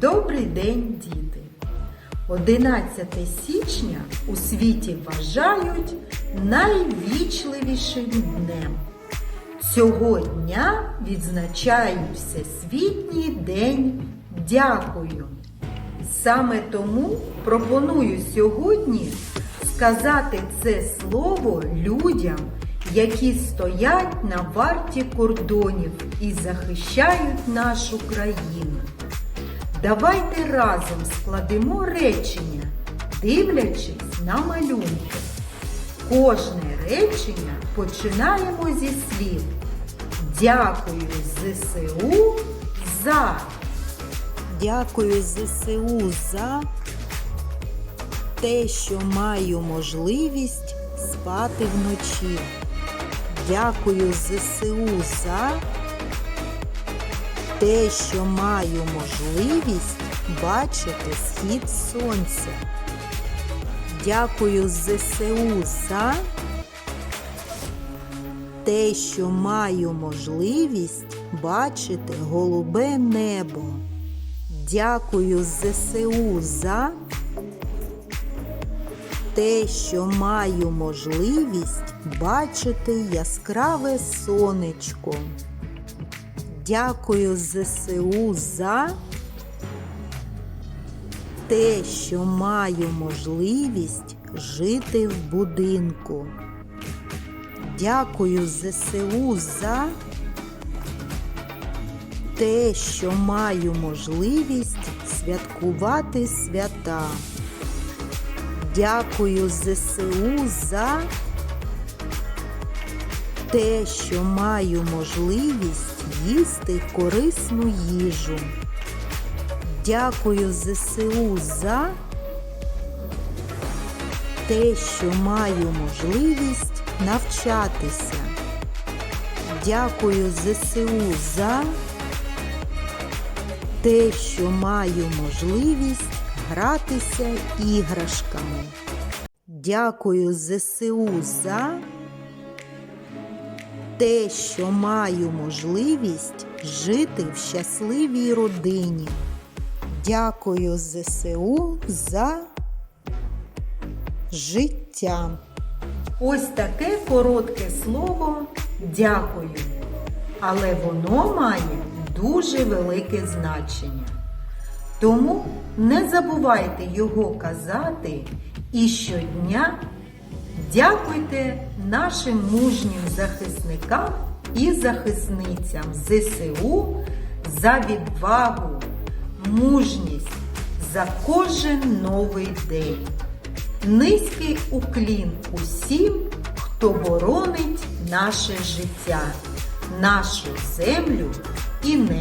Добрий день, діти! 11 січня у світі вважають найвічливішим днем. Цього дня відзначають Всесвітній день Дякую. Саме тому пропоную сьогодні сказати це слово людям, які стоять на варті кордонів і захищають нашу країну. Давайте разом складемо речення, дивлячись на малюнки. Кожне речення починаємо зі слів. Дякую ЗСУ за. Дякую ЗСУ за те, що маю можливість спати вночі. Дякую ЗСУ за те, що маю можливість бачити схід сонця. Дякую ЗСУ за те, що маю можливість бачити голубе небо. Дякую ЗСУ за те, що маю можливість бачити яскраве сонечко. Дякую ЗСУ за те, що маю можливість жити в будинку. Дякую ЗСУ за те, що маю можливість святкувати свята. Дякую ЗСУ за те, що маю можливість їсти корисну їжу. Дякую ЗСУ за те, що маю можливість навчатися. Дякую ЗСУ за те, що маю можливість гратися іграшками. Дякую ЗСУ за те, що маю можливість жити в щасливій родині. Дякую ЗСУ за життя. Ось таке коротке слово дякую. Але воно має дуже велике значення. Тому не забувайте його казати і щодня дякуйте нашим мужнім захисникам і захисницям ЗСУ за відвагу, мужність, за кожен новий день. Низький уклін усім, хто боронить наше життя, нашу землю і небо.